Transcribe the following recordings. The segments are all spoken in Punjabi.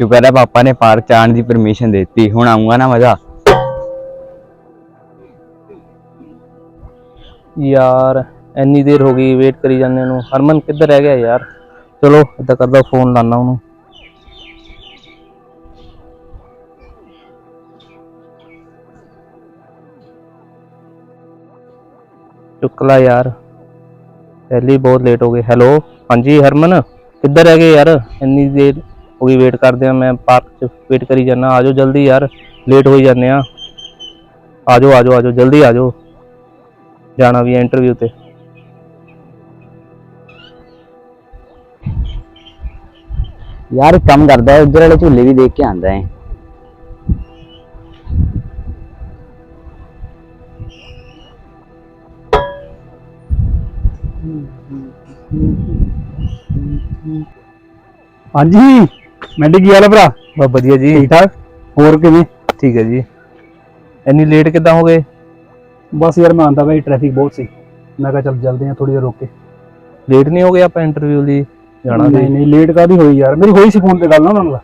ਸ਼ੁਕਰ ਹੈ ਪਾਪਾ ਨੇ ਪਾਰਕ ਚ ਆਉਣ ਦੀ ਪਰਮਿਸ਼ਨ ਦਿੱਤੀ। ਹੁਣ ਆਉਂਗਾ ਨਾ ਮਜ਼ਾ। ਯਾਰ, ਇੰਨੀ ਦੇਰ ਹੋ ਗਈ ਵੇਟ ਕਰੀ ਜਾਂਦੇ ਨੂੰ। ਹਰਮਨ ਕਿੱਧਰ ਰਹਿ ਗਿਆ ਯਾਰ? ਚਲੋ, ਏਦਾਂ ਕਰਦਾ ਫੋਨ ਲਾਣਾ ਉਹਨੂੰ। ਚੁੱਕ ਲਾ ਯਾਰ। ਪਹਿਲੀ ਬਹੁਤ ਲੇਟ ਹੋ ਗਏ। ਹੈਲੋ ਹਾਂਜੀ, ਹਰਮਨ? ਕਿੱਧਰ ਰਹਿ ਗਏ ਯਾਰ? ਇੰਨੀ ਦੇਰ ਹੋ ਗਈ ਵੇਟ ਕਰਦੇ ਆ ਮੈਂ ਪਾਰਕ 'ਚ ਵੇਟ ਕਰੀ ਜਾਂਦਾ। ਆਜੋ ਜਲਦੀ ਯਾਰ ਲੇਟ ਹੋਈ ਜਾਂਦੇ ਆ। ਆਜੋ ਆਜੋ ਆਜੋ ਜਲਦੀ ਆਜੋ। ਜਾਣਾ ਵੀ ਇੰਟਰਵਿਊ ਤੇ। ਯਾਰ ਇੱਕ ਕੰਮ ਕਰਦਾ ਹੈ ਉਧਰ ਵਾਲੇ ਝੂਲੇ ਵੀ ਦੇਖ ਕੇ ਆਂਦਾ ਹੈ। ਹਾਂਜੀ। ਮੈਡੀ ਕੀ ਹਾਲ ਹੈ ਭਰਾ? ਬਸ ਵਧੀਆ ਜੀ। ਠੀਕ ਠਾਕ? ਹੋਰ ਕਿਵੇਂ? ਠੀਕ ਹੈ ਜੀ। ਇੰਨੀ ਲੇਟ ਕਿੱਦਾਂ ਹੋ ਗਏ? ਬਸ ਯਾਰ ਮੈਂ ਆਂਦਾ ਬਈ ਟ੍ਰੈਫਿਕ ਬਹੁਤ ਸੀ। ਮੈਂ ਕਿਹਾ ਚੱਲ ਜਲਦੇ ਆ ਥੋੜੀ ਦੇਰ ਰੁਕ ਕੇ। ਲੇਟ ਨਹੀਂ ਹੋ ਗਏ ਆਪਾਂ ਇੰਟਰਵਿਊ ਲਈ? ਜਾਣਾ ਨਹੀਂ ਸੀ? ਨਹੀਂ ਲੇਟ ਕਾਦੀ ਹੋਈ ਯਾਰ? ਮੇਰੀ ਹੋਈ ਸੀ ਫੋਨ ਤੇ ਗੱਲ ਨਾ ਉਹਨਾਂ ਨਾਲ।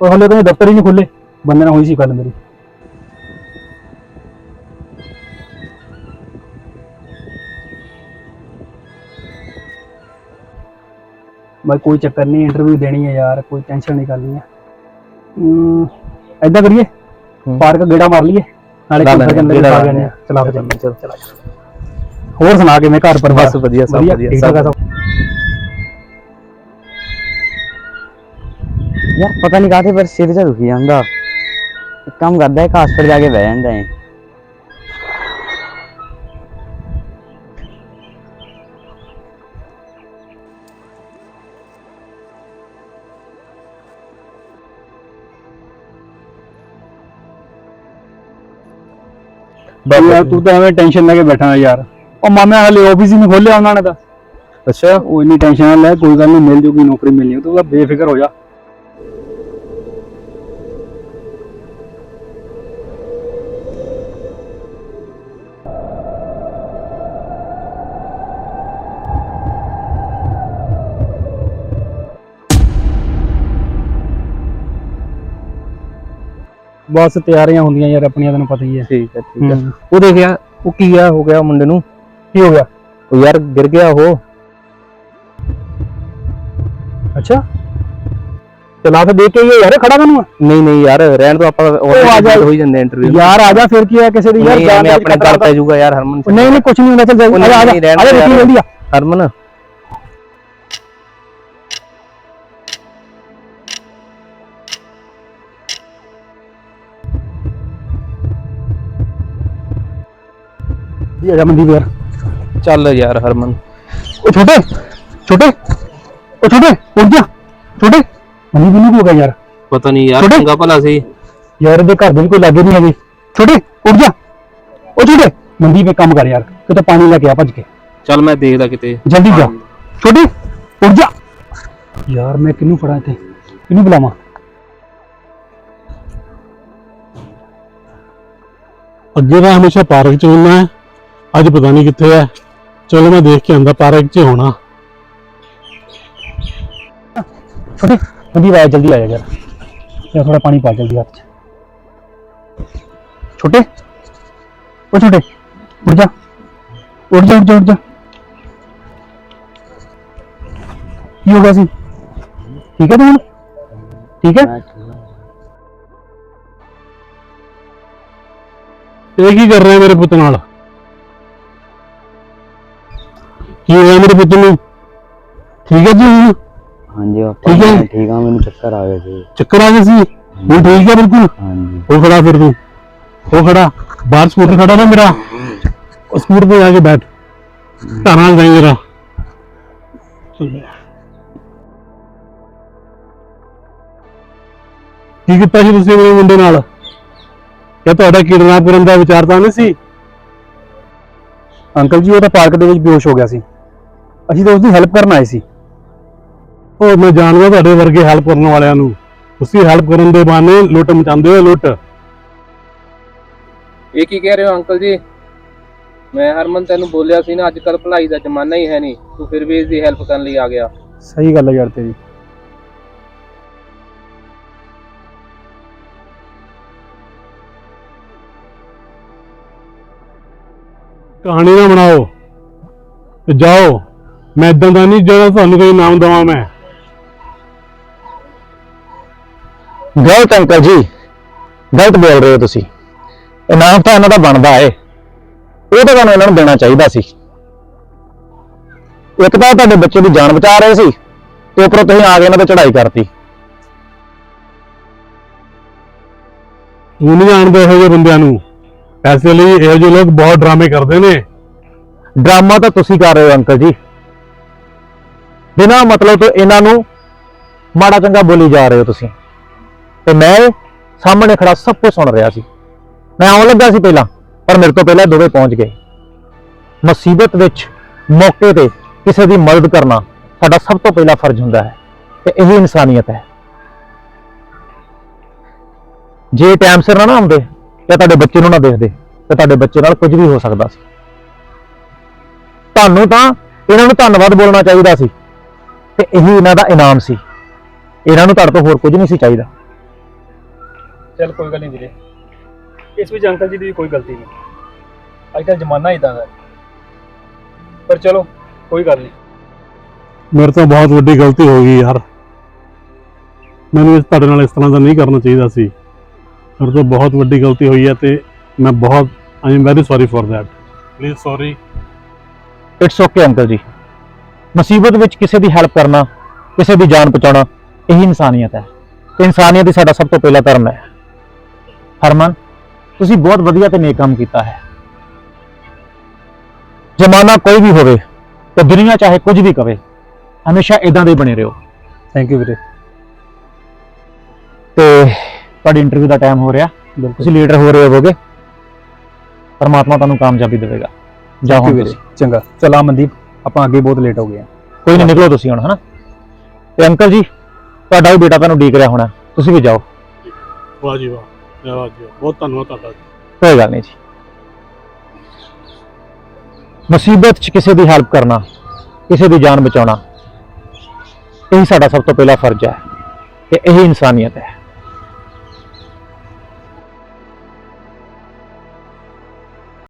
ਪਰ ਹਲੇ ਤਾਂ ਦਫ਼ਤਰ ਹੀ ਨਹੀਂ ਖੁੱਲੇ। ਬੰਦੇ ਨਾਲ ਹੋਈ ਸੀ ਗੱਲ ਮੇਰੀ। ਬਾਈ ਕੋਈ ਚੱਕਰ ਨਹੀਂ ਇੰਟਰਵਿਊ ਦੇਣੀ ਹੈ ਯਾਰ ਕੋਈ ਟੈਨਸ਼ਨ ਨਹੀਂ ਕਰਨੀ ਹੈ ਏਦਾਂ ਕਰੀਏ। ਪਾਰਕ ਗੇੜਾ ਮਾਰ ਲਈਏ ਨਾਲੇ ਕੰਮ ਕਰਨ ਗੇੜਾ ਆ ਜਾਂਦੇ ਆ ਚਲਾ ਕੇ ਲੈਂਦੇ, ਚੱਲ ਚਲਾ ਹੋਰ ਸੁਣਾ ਕਿਵੇਂ ਘਰ ਪਰਿਵਾਰ? ਬਸ ਵਧੀਆ, ਸਭ ਵਧੀਆ, ਸਭ। ਯਾਰ ਪਤਾ ਨਹੀਂ ਕਾਹਤੇ ਪਰ ਸਿਰ ਜਿਹਾ ਦੁਖੀ ਜਾਂਦਾ। ਕੰਮ ਕਰਦਾ ਹੈ ਹਸਪਤਾਲ ਜਾ ਕੇ ਬਹਿ ਜਾਂਦਾ ਹੈ ਯਾਰ ਤੂੰ ਤਾਂ ਐਵੇਂ ਟੈਨਸ਼ਨ ਲੈ ਕੇ ਬੈਠਾ ਹੈ ਯਾਰ। ਉਹ ਮਾਮੇ ਹਲੇ ਆਫਿਸ ਹੀ ਨਹੀਂ ਖੋਲਿਆ ਉਹਨਾਂ ਨੇ ਤਾਂ। ਅੱਛਾ। ਉਹ ਇੰਨੀ ਟੈਨਸ਼ਨ ਨਾ ਲੈ ਕੋਈ ਗੱਲ ਨਹੀਂ ਮਿਲ ਜੂਗੀ ਨੌਕਰੀ ਮਿਲਣੀ ਤੂੰ ਤਾਂ ਬੇਫਿਕਰ ਹੋ ਜਾ। ਬਸ ਤਿਆਰੀਆਂ ਹੁੰਦੀਆਂ ਯਾਰ ਆਪਣੀਆਂ ਤੈਨੂੰ ਪਤਾ ਹੀ ਹੈ। ਠੀਕ ਹੈ ਠੀਕ ਹੈ। ਹਮ। ਉਹ ਦੇਖਿਆ ਉਹ ਕੀ ਆ ਹੋ ਗਿਆ ਮੁੰਡੇ ਨੂੰ। ਕੀ ਹੋ ਗਿਆ? ਉਹ ਯਾਰ ਗਿਰ ਗਿਆ ਉਹ। ਅੱਛਾ। ਚਲਾ ਕੇ ਦੇਖ ਕੇ ਆਈਏ ਯਾਰ ਖੜਾ ਕਾਨੂੰ ਨਹੀਂ ਨਹੀਂ ਯਾਰ ਰਹਿਣ ਤੋਂ ਆਪਾਂ ਆ ਜਾ। ਹੋ ਹੀ ਜਾਂਦੇ ਇੰਟਰਵਿਊ ਯਾਰ ਆ ਜਾ ਫਿਰ ਕੀ ਹੈ ਕਿਸੇ ਦੀ ਯਾਰ ਜਾਨ ਦੇ ਆਪਣੇ ਖਤਰਾ ਗੱਲ ਪੈ ਜਾਊਗਾ ਯਾਰ ਹਰਮਨ ਨਹੀਂ ਨਹੀਂ ਕੁਝ ਨਹੀਂ ਹੁੰਦਾ ਚੱਲ ਜਾ ਉਹ ਆ ਜਾ ਆ ਨਹੀਂ, ਜਾ ਰਹਿਣ ਆ ਜਾ ਦੇ ਰੁਕੀ ਯਾਰ। ਜਲਦੀ ਆ। ਹਰਮਨ। ਜੀ ਆ ਜਾ ਮਨਦੀਪ ਯਾਰ। ਚੱਲ ਯਾਰ ਹਰਮਨ। ਉਹ ਛੋਟੇ ਛੋਟੇ ਉਹ ਛੋਟੇ ਉੱਠ ਜਾ। ਛੋਟੇ ਮਨਦੀਪ ਨੂੰ ਕੀ ਹੋ ਗਿਆ ਯਾਰ? ਪਤਾ ਨਹੀਂ ਯਾਰ ਛੋਟੇ। ਚੰਗਾ ਭਲਾ ਸੀ। ਯਾਰ ਇਹਦੇ ਘਰ ਦੇ ਵੀ ਕੋਈ ਲਾਗੇ ਨਹੀਂ ਹੈਗੇ। ਛੋਟੇ ਉੱਠ ਜਾ। ਉਹ ਛੋਟੇ ਮਨਦੀਪ ਇੱਕ ਕੰਮ ਕਰ ਯਾਰ ਕਿਤੇ ਪਾਣੀ ਲੈ ਕੇ ਆ ਭੱਜ ਕੇ। ਚੱਲ ਮੈਂ ਦੇਖਦਾ ਕਿਤੇ ਜਲਦੀ ਜਾ। ਛੋਟੇ ਉੱਠ ਜਾ। ਯਾਰ ਮੈਂ ਕਿਹਨੂੰ ਫੜਾਂ ਇੱਥੇ? ਕਿਹਨੂੰ ਬੁਲਾਵਾਂ? ਅੱਗੇ ਤਾਂ ਹਮੇਸ਼ਾ ਪਾਰਕ 'ਚ ਹੁੰਦਾ ਹੈ। ਅੱਜ ਪਤਾ ਨਹੀਂ ਕਿੱਥੇ ਹੈ ਚਲੋ ਮੈਂ ਦੇਖ ਕੇ ਆਂਦਾ ਪਾਰਕ 'ਚ ਹੋਣਾ। ਛੋਟੇ ਮਨਦੀਪ ਆ ਜਲਦੀ ਆ ਜਾ ਯਾਰ। ਯਾਰ ਥੋੜਾ ਪਾਣੀ ਪਾ ਜਲਦੀ ਹੱਥ 'ਚ। ਛੋਟੇ ਉਹ ਛੋਟੇ ਉੱਠ ਜਾ। ਉੱਠ ਜਾ ਉੱਠ ਜਾ ਉੱਠ ਜਾ। ਕੀ ਹੋ ਗਿਆ ਸੀ? ਠੀਕ ਹੈ ਤੂੰ ਹੁਣ? ਠੀਕ ਹੈ ਇਹ ਕੀ ਕਰ ਰਿਹਾ ਮੇਰੇ ਪੁੱਤ ਨਾਲ? ਕੀ ਹੋਇਆ ਮੇਰੇ ਪੁੱਤ ਨੂੰ? ਠੀਕ ਹੈ ਜੀ ਹੁਣ? ਹਾਂਜੀ ਪਾਪਾ ਠੀਕ ਹੈ। ਮੈਂ ਠੀਕ ਆ ਮੈਨੂੰ ਚੱਕਰ ਆ ਗਏ ਸੀ। ਚੱਕਰ ਆ ਗਏ ਸੀ? ਹੁਣ ਠੀਕ ਹੈ ਬਿਲਕੁਲ? ਹਾਂਜੀ। ਉਹ ਖੜਾ ਫਿਰ ਤੂੰ। ਉਹ ਖੜਾ। ਬਾਹਰ ਸਕੂਟਰ ਖੜਾ ਨਾ ਮੇਰਾ। ਉਹ ਸਕੂਟਰ ਤੇ ਜਾ ਕੇ ਬੈਠ। ਨਾਲ ਜਾਈ ਜਰਾ। ਕੀ ਕੀਤਾ ਸੀ ਤੁਸੀਂ ਮੇਰੇ ਮੁੰਡੇ ਨਾਲ? ਕਿ ਤੁਹਾਡਾ ਕਿਡਨੈਪ ਕਰਨ ਦਾ ਵਿਚਾਰ ਤਾਂ ਨਹੀਂ ਸੀ? ਅੰਕਲ ਜੀ ਉਹ ਤਾਂ ਪਾਰਕ ਦੇ ਵਿੱਚ ਬੇਹੋਸ਼ ਹੋ ਗਿਆ ਸੀ। ਅਸੀਂ ਤਾਂ ਉਸਦੀ ਹੈਲਪ ਕਰਨ ਆਏ ਸੀ। ਉਹ ਮੈਂ ਜਾਣਦਾ ਤੁਹਾਡੇ ਵਰਗੇ ਹੈਲਪ ਕਰਨ ਵਾਲਿਆਂ ਨੂੰ। ਤੁਸੀਂ ਹੈਲਪ ਕਰਨ ਦੇ ਬਾਨੇ ਲੁੱਟ ਮਚਾਉਂਦੇ ਹੋ ਲੁੱਟ। ਇਹ ਕੀ ਕਹਿ ਰਹੇ ਹੋ ਅੰਕਲ ਜੀ? ਮੈਂ ਹਰਮਨ ਤੈਨੂੰ ਬੋਲਿਆ ਸੀ ਨਾ ਅੱਜ ਕੱਲ ਭਲਾਈ ਦਾ ਜ਼ਮਾਨਾ ਹੀ ਹੈ ਨਹੀਂ। ਤੂੰ ਫਿਰ ਵੀ ਇਸ ਦੀ ਹੈਲਪ ਕਰਨ ਲਈ ਆ ਗਿਆ। ਸਹੀ ਗੱਲ ਹੈ ਯਾਰ ਤੇਰੀ। ਕਹਾਣੀ ਨਾ ਬਣਾਓ ਤੇ ਜਾਓ। ਮੈਂ ਇਦਾਂ ਦਾ ਨਹੀਂ ਜਿਹੜਾ ਤੁਹਾਨੂੰ ਕੋਈ ਨਾਮ ਦਵਾਂ ਮੈਂ। ਗਲਤ ਅੰਕਲ ਜੀ ਗਲਤ ਬੋਲ ਰਹੇ ਹੋ ਤੁਸੀਂ। ਇਨਾਮ ਤਾਂ ਇਹਨਾਂ ਦਾ ਬਣਦਾ ਏ। ਉਹ ਤਾਂ ਤੁਹਾਨੂੰ ਇਹਨਾਂ ਨੂੰ ਦੇਣਾ ਚਾਹੀਦਾ ਸੀ। ਇੱਕ ਤਾਂ ਤੁਹਾਡੇ ਬੱਚੇ ਦੀ ਜਾਨ ਬਚਾ ਰਹੇ ਸੀ ਤੇ ਉੱਪਰੋਂ ਤੁਸੀਂ ਆ ਕੇ ਇਹਨਾਂ ਤੇ ਚੜ੍ਹਾਈ ਕਰਤੀ। ਤੂੰ ਨਹੀਂ ਜਾਣਦਾ ਇਹੋ ਜਿਹੇ ਬੰਦਿਆਂ ਨੂੰ? ਐਸੇ ਲਈ ਇਹੋ ਜਿਹੇ ਲੋਕ ਬਹੁਤ ਡਰਾਮੇ ਕਰਦੇ ਨੇ। ਡਰਾਮਾ ਤਾਂ ਤੁਸੀਂ ਕਰ ਰਹੇ ਹੋ ਅੰਕਲ ਜੀ। ਬਿਨਾਂ ਮਤਲਬ ਤੋਂ ਇਹਨਾਂ ਨੂੰ ਮਾੜਾ ਚੰਗਾ ਬੋਲੀ ਜਾ ਰਹੇ ਹੋ ਤੁਸੀਂ। ਤੇ ਮੈਂ ਸਾਹਮਣੇ ਖੜਾ ਸਭ ਕੁਝ ਸੁਣ ਰਿਹਾ ਸੀ। ਮੈਂ ਆਉਣ ਲੱਗਾ ਸੀ ਪਹਿਲਾਂ, ਪਰ ਮੇਰੇ ਤੋਂ ਪਹਿਲਾਂ ਦੋਵੇਂ ਪਹੁੰਚ ਗਏ। ਮੁਸੀਬਤ ਵਿੱਚ ਮੌਕੇ ਤੇ ਕਿਸੇ ਦੀ ਮਦਦ ਕਰਨਾ ਸਾਡਾ ਸਭ ਤੋਂ ਪਹਿਲਾ ਫਰਜ਼ ਹੁੰਦਾ ਹੈ ਤੇ ਇਹੀ ਇਨਸਾਨੀਅਤ ਹੈ। ਜੇ ਟਾਈਮ ਸਿਰ ਨਾ ਨਾ ਆਉਂਦੇ ਜਾਂ ਤੁਹਾਡੇ ਬੱਚੇ ਨੂੰ ਨਾ ਦੇਖਦੇ, ਤੇ ਤੁਹਾਡੇ ਬੱਚੇ ਨਾਲ ਕੁਝ ਵੀ ਹੋ ਸਕਦਾ ਸੀ। ਤੁਹਾਨੂੰ ਤਾਂ, ਇਹਨਾਂ ਨੂੰ ਧੰਨਵਾਦ ਬੋਲਣਾ ਚਾਹੀਦਾ ਸੀ। ਤੇ ਇਹੀ ਇਹਨਾਂ ਦਾ ਇਨਾਮ ਸੀ। ਇਹਨਾਂ ਨੂੰ ਤੁਹਾਡੇ ਤੋਂ ਹੋਰ ਕੁਝ ਨਹੀਂ ਸੀ ਚਾਹੀਦਾ। ਚਲ ਕੋਈ ਗੱਲ ਨਹੀਂ ਵੀਰੇ। ਇਸ ਵਿੱਚ ਅੰਕਲ ਜੀ ਦੀ ਕੋਈ ਗਲਤੀ ਨਹੀਂ। ਅੱਜ ਕੱਲ੍ਹ ਜ਼ਮਾਨਾ ਹੀ ਤਾਂ ਹੈ। ਪਰ ਚਲੋ ਕੋਈ ਗੱਲ ਨਹੀਂ। ਮੇਰੇ ਤੋਂ ਬਹੁਤ ਵੱਡੀ ਗਲਤੀ ਹੋ ਗਈ ਯਾਰ। ਮੈਨੂੰ ਇਸ ਤੁਹਾਡੇ ਨਾਲ ਇਸ ਤਰ੍ਹਾਂ ਦਾ ਨਹੀਂ ਕਰਨਾ ਚਾਹੀਦਾ ਸੀ। ਮੇਰੇ ਤੋਂ ਬਹੁਤ ਵੱਡੀ ਗਲਤੀ ਹੋਈ ਹੈ ਤੇ ਮੈਂ ਬਹੁਤ I am very sorry for that please sorry it's okay uncle ji. ਮੁਸੀਬਤ ਵਿੱਚ ਕਿਸੇ ਦੀ ਹੈਲਪ ਕਰਨਾ ਕਿਸੇ ਦੀ ਜਾਨ ਬਚਾਉਣਾ ਇਹੀ ਇਨਸਾਨੀਅਤ ਹੈ। ਤੇ ਇਨਸਾਨੀਅਤ ਹੀ ਸਾਡਾ ਸਭ ਤੋਂ ਪਹਿਲਾ ਧਰਮ ਹੈ। ਹਰਮਨ ਤੁਸੀਂ ਬਹੁਤ ਵਧੀਆ ਤੇ ਨੇਕ ਕੰਮ ਕੀਤਾ ਹੈ। ਜ਼ਮਾਨਾ ਕੋਈ ਵੀ ਹੋਵੇ ਤੇ ਦੁਨੀਆ ਚਾਹੇ ਕੁਝ ਵੀ ਕਵੇ ਹਮੇਸ਼ਾ ਇਦਾਂ ਦੇ ਬਣੇ ਰਹੋ। ਥੈਂਕ ਯੂ ਵੀਰੇ। ਤੇ ਤੁਹਾਡੀ ਇੰਟਰਵਿਊ ਦਾ ਟਾਈਮ ਹੋ ਰਿਹਾ। ਤੁਸੀਂ ਲੀਡਰ ਹੋ ਰਹੇ ਹੋਵੋਗੇ। ਪਰਮਾਤਮਾ ਤੁਹਾਨੂੰ ਕਾਮਯਾਬੀ ਦੇਵੇਗਾ। ਜਾਓ ਤੁਸੀਂ। ਚੰਗਾ। ਚਲਾ ਮਨਦੀਪ। ਆਪਾਂ ਅੱਗੇ ਬਹੁਤ ਲੇਟ ਹੋ ਗਏ ਆ ਕੋਈ ਨਹੀਂ ਨਿਕਲੋ ਤੁਸੀਂ ਹੁਣ ਹਨਾ? ਤੇ ਅੰਕਲ ਜੀ ਤੁਹਾਡਾ ਵੀ ਬੇਟਾ ਤੁਹਾਨੂੰ ਉਡੀਕ ਰਿਹਾ ਹੋਣਾ ਤੁਸੀਂ ਵੀ ਜਾਓ। ਵਾਹ ਜੀ ਵਾਹ ਵਾਹ ਜੀ ਵਾਹ। ਬਹੁਤ ਧੰਨਵਾਦ ਤੁਹਾਡਾ ਕੋਈ ਗੱਲ ਨਹੀਂ ਜੀ। ਮੁਸੀਬਤ 'ਚ ਕਿਸੇ ਦੀ ਹੈਲਪ ਕਰਨਾ ਕਿਸੇ ਦੀ ਜਾਨ ਬਚਾਉਣਾ ਇਹ ਸਾਡਾ ਸਭ ਤੋਂ ਪਹਿਲਾ ਫਰਜ਼ ਹੈ ਤੇ ਇਹ ਇਨਸਾਨੀਅਤ ਹੈ।